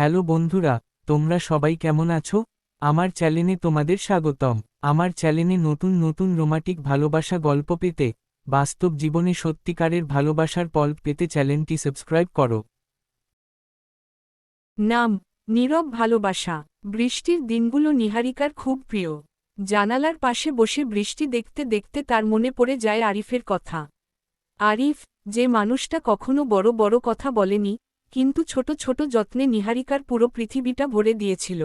Hello বন্ধুরা, তোমরা সবাই কেমন আছো? আমার চ্যানেলে তোমাদের স্বাগতম। আমার চ্যানেলে নতুন নতুন রোমান্টিক ভালোবাসা গল্প পেতে, বাস্তব জীবনে সত্যিকারের ভালোবাসার পল পেতে চ্যানেলটি সাবস্ক্রাইব করো। নাম, নীরব ভালোবাসা। বৃষ্টির দিনগুলো নিহারিকার খুব প্রিয়। জানালার পাশে বসে বৃষ্টি দেখতে দেখতে তার মনে পড়ে যায় আরিফের কথা। আরিফ, যে মানুষটা কখনো বড় বড় কথা বলেনি কিন্তু ছোট ছোট যত্নে নিহারিকার পুরো পৃথিবীটা ভরে দিয়েছিল।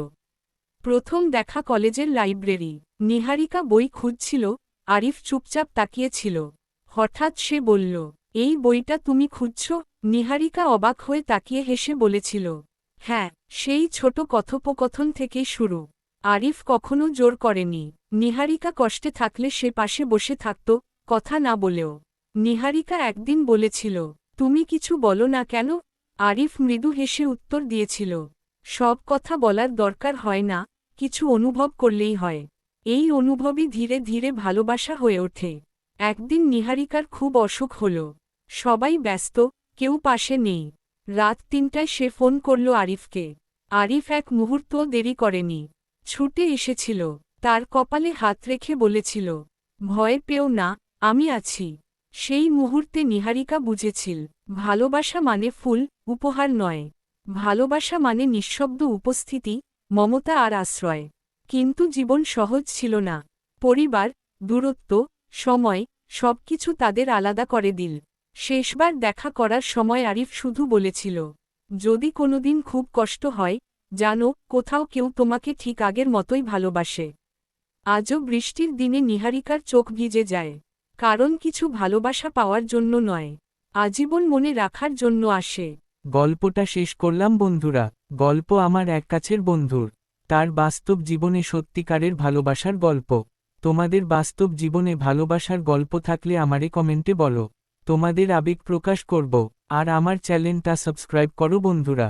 প্রথম দেখা কলেজের লাইব্রেরি। নিহারিকা বই খুঁজছিল, আরিফ চুপচাপ তাকিয়েছিল। হঠাৎ সে বলল, এই বইটা তুমি খুঁজছ? নিহারিকা অবাক হয়ে তাকিয়ে হেসে বলেছিল হ্যাঁ সেই ছোট কথোপকথন থেকে শুরু। আরিফ কখনো জোর করেনি। নিহারিকা কষ্টে থাকলে সে পাশে বসে থাকত, কথা না বলেও। নিহারিকা একদিন বলেছিল, তুমি কিছু বলো না কেন? আরিফ মৃদু হেসে উত্তর দিয়েছিল, সব কথা বলার দরকার হয় না, কিছু অনুভব করলেই হয়। এই অনুভবই ধীরে ধীরে ভালোবাসা হয়ে ওঠে। একদিন নিহারিকার খুব অসুখ হল। সবাই ব্যস্ত, কেউ পাশে নেই। রাত তিনটায় সে ফোন করল আরিফকে। আরিফ এক মুহূর্তও দেরি করেনি। ছুটে এসেছিল। তার কপালে হাত রেখে বলেছিল, ভয় পেও না, আমি আছি। সেই মুহূর্তে নিহারিকা বুঝেছিল, ভালোবাসা মানে ফুল, উপহার নয়। ভালোবাসা মানে নিঃশব্দ উপস্থিতি, মমতা আর আশ্রয়। কিন্তু জীবন সহজ ছিল না। পরিবার, দূরত্ব, সময়, সবকিছু তাদের আলাদা করে দিল। শেষবার দেখা করার সময় আরিফ শুধু বলেছিল, যদি কোনোদিন খুব কষ্ট হয়, জানো, কোথাও কেউ তোমাকে ঠিক আগের মতোই ভালোবাসে। আজও বৃষ্টির দিনে নিহারিকার চোখ ভিজে যায়। কারণ কিছু ভালোবাসা পাওয়ার জন্য নয়, আজীবন মনে রাখার জন্য আসে। গল্পটা শেষ করলাম বন্ধুরা, গল্প আমার এক কাছের বন্ধুর, তার বাস্তব জীবনে সত্যিকারের ভালোবাসার গল্প। তোমাদের বাস্তব জীবনে ভালোবাসার গল্প থাকলে আমারে কমেন্টে বলো। তোমাদের আবেগ প্রকাশ করব, আর আমার চ্যানেলটা সাবস্ক্রাইব করো বন্ধুরা।